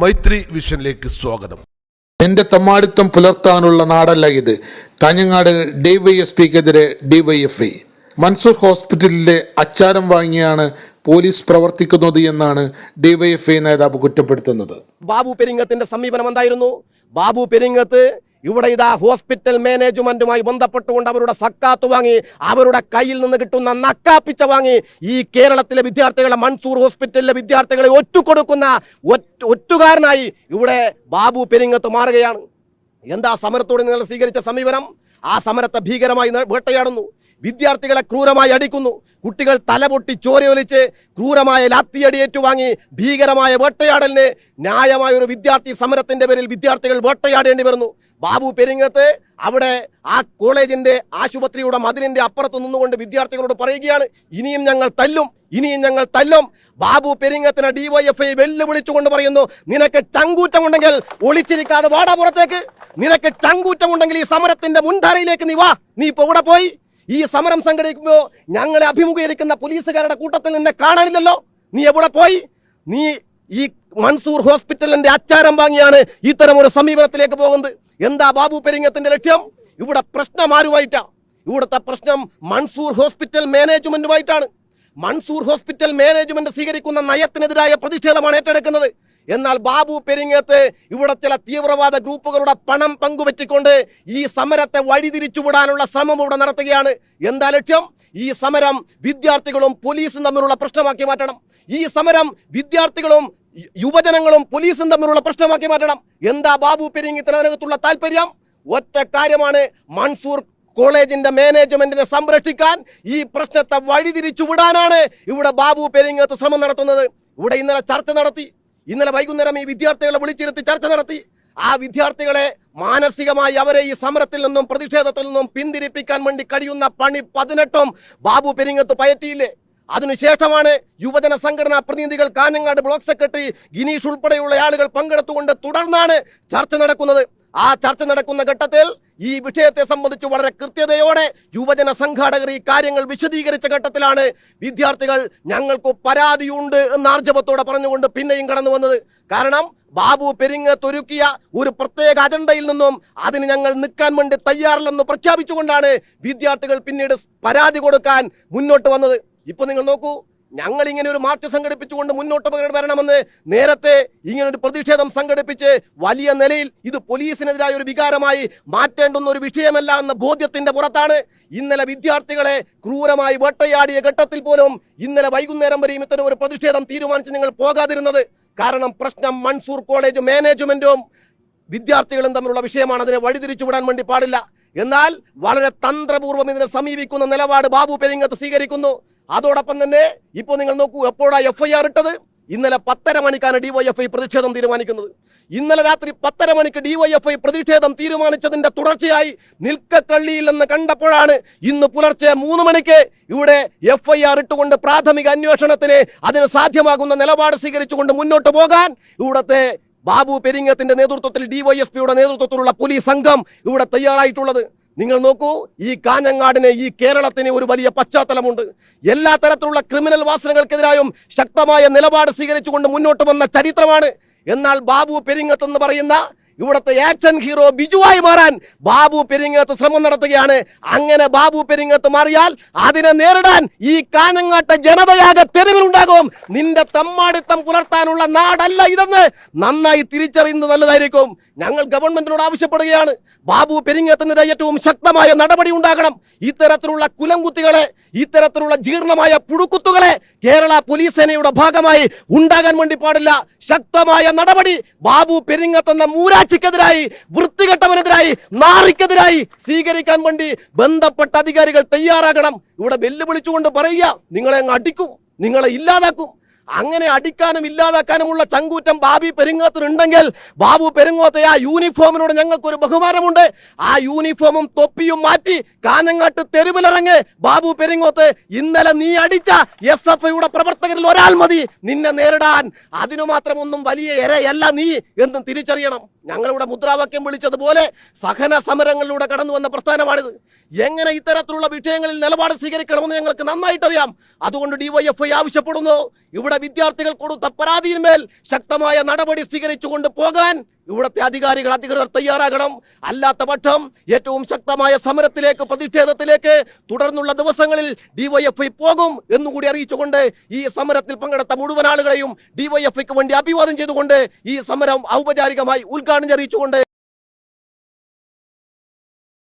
മൈത്രി വിഷനിലേക്ക് സ്വാഗതം. എന്റെ തമ്മാടിത്തം പുലർത്താനുള്ള നാടല്ല ഇത്. കാഞ്ഞങ്ങാട് ഡിവൈഎസ്പിക്കെതിരെ ഡിവൈഎഫ്ഐ. മൻസൂർ ഹോസ്പിറ്റലിലെ അച്ചാരം വാങ്ങിയാണ് പോലീസ് പ്രവർത്തിക്കുന്നത് എന്നാണ് ഡിവൈഎഫ്ഐ നേതാവ് കുറ്റപ്പെടുത്തുന്നത്. ബാബു പെരിങ്ങത്തിന്റെ സമീപനം എന്തായിരുന്നു ബാബു പെരിങ്ങത്ത് ഇവിടെ ഇതാ ഹോസ്പിറ്റൽ മാനേജ്മെന്റുമായി ബന്ധപ്പെട്ടുകൊണ്ട് അവരുടെ സക്കാത്ത് വാങ്ങി അവരുടെ കയ്യിൽ നിന്ന് കിട്ടുന്ന നക്കാപ്പിച്ച വാങ്ങി ഈ കേരളത്തിലെ വിദ്യാർത്ഥികളെ മൺസൂർ ഹോസ്പിറ്റലിലെ വിദ്യാർത്ഥികളെ ഒറ്റുകൊടുക്കുന്ന കൊടുക്കുന്ന ഒറ്റുകാരനായി ഇവിടെ ബാബു പെരിങ്ങത്ത് മാറുകയാണ്. എന്താ സമരത്തോട് നിങ്ങൾ സ്വീകരിച്ച സമീപനം? ആ സമരത്തെ ഭീകരമായി വേട്ടയാടുന്നു. വിദ്യാർത്ഥികളെ ക്രൂരമായി അടിക്കുന്നു. കുട്ടികൾ തലപൊട്ടി ചോരയൊലിച്ച് ക്രൂരമായ ലാത്തിയടി ഏറ്റുവാങ്ങി ഭീകരമായ വേട്ടയാടലിന് ന്യായമായ ഒരു വിദ്യാർത്ഥി സമരത്തിന്റെ പേരിൽ വിദ്യാർത്ഥികൾ വേട്ടയാടേണ്ടി വരുന്നു. ബാബു പെരിങ്ങത്ത് അവിടെ ആ കോളേജിന്റെ ആശുപത്രിയുടെ മതിലിന്റെ അപ്പുറത്ത് നിന്നുകൊണ്ട് വിദ്യാർത്ഥികളോട് പറയുകയാണ് ഇനിയും ഞങ്ങൾ തല്ലും ഇനിയും ഞങ്ങൾ തല്ലും. ബാബു പെരിങ്ങത്തിന് ഡിവൈഎഫ്ഐ വെല്ലുവിളിച്ചുകൊണ്ട് പറയുന്നു നിനക്ക് ചങ്കൂറ്റമുണ്ടെങ്കിൽ ഒളിച്ചിരിക്കാതെ വാടാ പുറത്തേക്ക്. നിനക്ക് ചങ്കൂറ്റമുണ്ടെങ്കിൽ ഈ സമരത്തിന്റെ മുൻധാരയിലേക്ക് നീ വാ. നീ ഇപ്പൊ ഇവിടെ പോയി? ഈ സമരം സംഘടിപ്പിക്കുമ്പോൾ ഞങ്ങളെ അഭിമുഖീകരിക്കുന്ന പോലീസുകാരുടെ കൂട്ടത്തിൽ നിന്നെ കാണാനില്ലല്ലോ? നീ എവിടെ പോയി? നീ ഈ മൻസൂർ ഹോസ്പിറ്റലിന്റെ അച്ചാരം വാങ്ങിയാണ് ഇത്തരം ഒരു സമീപനത്തിലേക്ക് പോകുന്നത്. എന്താ ബാബു പെരിങ്ങത്തിന്റെ ലക്ഷ്യം? ഇവിടെ പ്രശ്നം ആരുമായിട്ടാ? ഇവിടുത്തെ പ്രശ്നം മൻസൂർ ഹോസ്പിറ്റൽ മാനേജ്മെന്റുമായിട്ടാണ്. മൻസൂർ ഹോസ്പിറ്റൽ മാനേജ്മെന്റ് സ്വീകരിക്കുന്ന നയത്തിനെതിരായ പ്രതിഷേധമാണ് ഏറ്റെടുക്കുന്നത്. എന്നാൽ ബാബു പെരിങ്ങത്ത് ഇവിടെ ചില തീവ്രവാദ ഗ്രൂപ്പുകളുടെ പണം പങ്കുപറ്റിക്കൊണ്ട് ഈ സമരത്തെ വഴിതിരിച്ചുവിടാനുള്ള ശ്രമം ഇവിടെ നടത്തുകയാണ്. എന്താ ലക്ഷ്യം? ഈ സമരം വിദ്യാർത്ഥികളും പോലീസും തമ്മിലുള്ള പ്രശ്നമാക്കി മാറ്റണം. ഈ സമരം വിദ്യാർത്ഥികളും യുവജനങ്ങളും പോലീസും തമ്മിലുള്ള പ്രശ്നമാക്കി മാറ്റണം. എന്താ ബാബു പെരിങ്ങത്തിന് അതിനകത്തുള്ള താല്പര്യം? ഒറ്റ കാര്യമാണ് മൺസൂർ കോളേജിന്റെ മാനേജ്മെന്റിനെ സംരക്ഷിക്കാൻ ഈ പ്രശ്നത്തെ വഴിതിരിച്ചു വിടാനാണ് ഇവിടെ ബാബു പെരിങ്ങത്ത് ശ്രമം നടത്തുന്നത്. ഇവിടെ ഇന്നലെ ചർച്ച നടത്തി. ഇന്നലെ വൈകുന്നേരം ഈ വിദ്യാർത്ഥികളെ വിളിച്ചിരുത്തി ചർച്ച നടത്തി. ആ വിദ്യാർത്ഥികളെ മാനസികമായി അവരെ ഈ സമരത്തിൽ നിന്നും പ്രതിഷേധത്തിൽ നിന്നും പിന്തിരിപ്പിക്കാൻ വേണ്ടി കഴിയുന്ന പണി പതിനെട്ടും ബാബു പെരിങ്ങത്ത് പയറ്റിയില്ലേ? അതിനുശേഷമാണ് യുവജന സംഘടനാ പ്രതിനിധികൾ കാഞ്ഞങ്ങാട് ബ്ലോക്ക് സെക്രട്ടറി ഗിനീഷ് ഉൾപ്പെടെയുള്ള ആളുകൾ പങ്കെടുത്തുകൊണ്ട് തുടർന്നാണ് ചർച്ച നടക്കുന്നത്. ആ ചർച്ച നടക്കുന്ന ഘട്ടത്തിൽ ഈ വിഷയത്തെ സംബന്ധിച്ച് വളരെ കൃത്യതയോടെ യുവജന സംഘാടകർ ഈ കാര്യങ്ങൾ വിശദീകരിച്ച ഘട്ടത്തിലാണ് വിദ്യാർത്ഥികൾ ഞങ്ങൾക്ക് പരാതിയുണ്ട് എന്ന ആർജവത്തോടെ പറഞ്ഞുകൊണ്ട് പിന്നെയും കടന്നു വന്നത്. കാരണം ബാബു പെരിങ്ങത്തൊരുക്കിയ ഒരു പ്രത്യേക അജണ്ടയിൽ നിന്നും അതിന് ഞങ്ങൾ നിൽക്കാൻ വേണ്ടി തയ്യാറില്ലെന്ന് പ്രഖ്യാപിച്ചുകൊണ്ടാണ് വിദ്യാർത്ഥികൾ പിന്നീട് പരാതി കൊടുക്കാൻ മുന്നോട്ട് വന്നത്. ഇപ്പൊ നിങ്ങൾ നോക്കൂ ഞങ്ങൾ ഇങ്ങനെ ഒരു മാർച്ച് സംഘടിപ്പിച്ചുകൊണ്ട് മുന്നോട്ട് വരണമെന്ന് നേരത്തെ ഇങ്ങനെ ഒരു പ്രതിഷേധം സംഘടിപ്പിച്ച് വലിയ നിലയിൽ ഇത് പോലീസിനെതിരായ ഒരു വികാരമായി മാറ്റേണ്ടുന്ന ഒരു വിഷയമല്ല എന്ന ബോധ്യത്തിന്റെ പുറത്താണ് ഇന്നലെ വിദ്യാർത്ഥികളെ ക്രൂരമായി വേട്ടയാടിയ ഘട്ടത്തിൽ പോലും ഇന്നലെ വൈകുന്നേരം വരെയും ഇത്തരം ഒരു പ്രതിഷേധം തീരുമാനിച്ച് നിങ്ങൾ പോകാതിരുന്നത്. കാരണം പ്രശ്നം മൺസൂർ കോളേജ് മാനേജ്മെന്റും വിദ്യാർത്ഥികളും തമ്മിലുള്ള വിഷയമാണ്. അതിനെ വഴിതിരിച്ചുവിടാൻ വേണ്ടി പാടില്ല. എന്നാൽ വളരെ തന്ത്രപൂർവം ഇതിനെ സമീപിക്കുന്ന നിലപാട് ബാബു പെരിങ്ങത്ത് സ്വീകരിക്കുന്നു. അതോടൊപ്പം തന്നെ ഇപ്പോൾ നിങ്ങൾ നോക്കൂ എപ്പോഴാണ് എഫ് ഐ ആർ ഇട്ടത്? ഇന്നലെ പത്തര മണിക്കാണ് ഡിവൈഎഫ്ഐ പ്രതിഷേധം തീരുമാനിക്കുന്നത്. ഇന്നലെ രാത്രി പത്തര മണിക്ക് ഡിവൈഎഫ്ഐ പ്രതിഷേധം തീരുമാനിച്ചതിന്റെ തുടർച്ചയായി നിൽക്കക്കള്ളിയില്ലെന്ന് കണ്ടപ്പോഴാണ് ഇന്ന് പുലർച്ചെ മൂന്ന് മണിക്ക് ഇവിടെ എഫ് ഐ ആർ ഇട്ടുകൊണ്ട് പ്രാഥമിക അന്വേഷണത്തിന് അതിന് സാധ്യമാകുന്ന നിലപാട് സ്വീകരിച്ചുകൊണ്ട് മുന്നോട്ട് പോകാൻ ഇവിടുത്തെ ബാബു പെരിങ്ങത്തിന്റെ നേതൃത്വത്തിൽ ഡിവൈഎസ്പിയുടെ നേതൃത്വത്തിലുള്ള പോലീസ് സംഘം ഇവിടെ തയ്യാറായിട്ടുള്ളത്. നിങ്ങൾ നോക്കൂ ഈ കാഞ്ഞങ്ങാടിന് ഈ കേരളത്തിന് ഒരു വലിയ പശ്ചാത്തലമുണ്ട്. എല്ലാ തരത്തിലുള്ള ക്രിമിനൽ വാസനകൾക്കെതിരായും ശക്തമായ നിലപാട് സ്വീകരിച്ചുകൊണ്ട് മുന്നോട്ട് വന്ന ചരിത്രമാണ്. എന്നാൽ ബാബു പെരിങ്ങത്ത് എന്ന് പറയുന്ന ഇവിടുത്തെ ആക്ഷൻ ഹീറോ ബിജുവായി മാറാൻ ബാബു പെരിങ്ങത്ത് ശ്രമം നടത്തുകയാണ്. അങ്ങനെ ബാബു പെരിങ്ങത്ത് മാറിയാൽ അതിനെ നേരിടാൻ ഈ കാനങ്ങാട്ട ജനതയാകെ തെരുവിലുണ്ടാകും. നിന്റെ തമ്മാടിത്തം പുലർത്താനുള്ള നാടല്ല ഇതെന്ന് നന്നായി തിരിച്ചറിയുന്നത് നല്ലതായിരിക്കും. ഞങ്ങൾ ഗവൺമെന്റിനോട് ആവശ്യപ്പെടുകയാണ്. ബാബു പെരിങ്ങത്തിനെതിരെ ഏറ്റവും ശക്തമായ നടപടി ഉണ്ടാകണം. ഇത്തരത്തിലുള്ള കുലംകുത്തികളെ ഇത്തരത്തിലുള്ള ജീർണമായ പുഴുക്കുത്തുകളെ കേരള പോലീസ് സേനയുടെ ഭാഗമായി ഉണ്ടാകാൻ വേണ്ടി പാടില്ല. ശക്തമായ നടപടി ബാബു പെരിങ്ങത്ത് എന്ന മൂരാച്ചിക്കെതിരായി വൃത്തികെട്ടവനെതിരായി നാറിക്കെതിരായി സ്വീകരിക്കാൻ വേണ്ടി ബന്ധപ്പെട്ട അധികാരികൾ തയ്യാറാകണം. ഇവിടെ വെല്ലുവിളിച്ചുകൊണ്ട് പറയുക നിങ്ങളെ അങ്ങ് അടിക്കും നിങ്ങളെ ഇല്ലാതാക്കും. അങ്ങനെ അടിക്കാനും ഇല്ലാതാക്കാനുമുള്ള ചങ്കൂറ്റം ബാബി പെരുങ്ങോത്തിനുണ്ടെങ്കിൽ ബാബു പെരുങ്ങോത്തെ ആ യൂണിഫോമിനോട് ഞങ്ങൾക്കൊരു ബഹുമാനമുണ്ട്. ആ യൂണിഫോമും തൊപ്പിയും മാറ്റി കാഞ്ഞങ്ങാട്ട് തെരുവിലിറങ്ങ് ബാബു പെരുങ്ങോത്ത് ഇന്നലെ നീ അടിച്ച എസ് എഫ് ഐയുടെ പ്രവർത്തകരിൽ ഒരാൾ മതി. നിന്നെ നേരിടാൻ അതിനു മാത്രം ഒന്നും വലിയ ഇരയല്ല നീ എന്നും തിരിച്ചറിയണം. ഞങ്ങളുടെ മുദ്രാവാക്യം വിളിച്ചതുപോലെ സഹന സമരങ്ങളിലൂടെ കടന്നു വന്ന പ്രസ്ഥാനമാണിത്. എങ്ങനെ ഇത്തരത്തിലുള്ള വിഷയങ്ങളിൽ നിലപാട് സ്വീകരിക്കണമെന്ന് ഞങ്ങൾക്ക് നന്നായിട്ടറിയാം. അതുകൊണ്ട് ഡിവൈഎഫ്ഐ ആവശ്യപ്പെടുന്നു. ഇവിടെ ഇവിടെ വിദ്യാർത്ഥികൾ കൊടുത്ത പരാതിയിന്മേൽ ശക്തമായ നടപടി സ്വീകരിച്ചുകൊണ്ട് പോകാൻ ഇവിടുത്തെ അധികാരികൾ അധികൃതർ തയ്യാറാകണം. അല്ലാത്ത പക്ഷം ഏറ്റവും ശക്തമായ സമരത്തിലേക്ക് പ്രതിഷേധത്തിലേക്ക് തുടർന്നുള്ള ദിവസങ്ങളിൽ ഡിവൈഎഫ്ഐ പോകും എന്നുകൂടി അറിയിച്ചുകൊണ്ട് ഈ സമരത്തിൽ പങ്കെടുത്ത മുഴുവൻ ആളുകളെയും ഡിവൈഎഫ്ഐക്ക് വേണ്ടി അഭിവാദം ചെയ്തുകൊണ്ട് ഈ സമരം ഔപചാരികമായി ഉദ്ഘാടനം അറിയിച്ചുകൊണ്ട്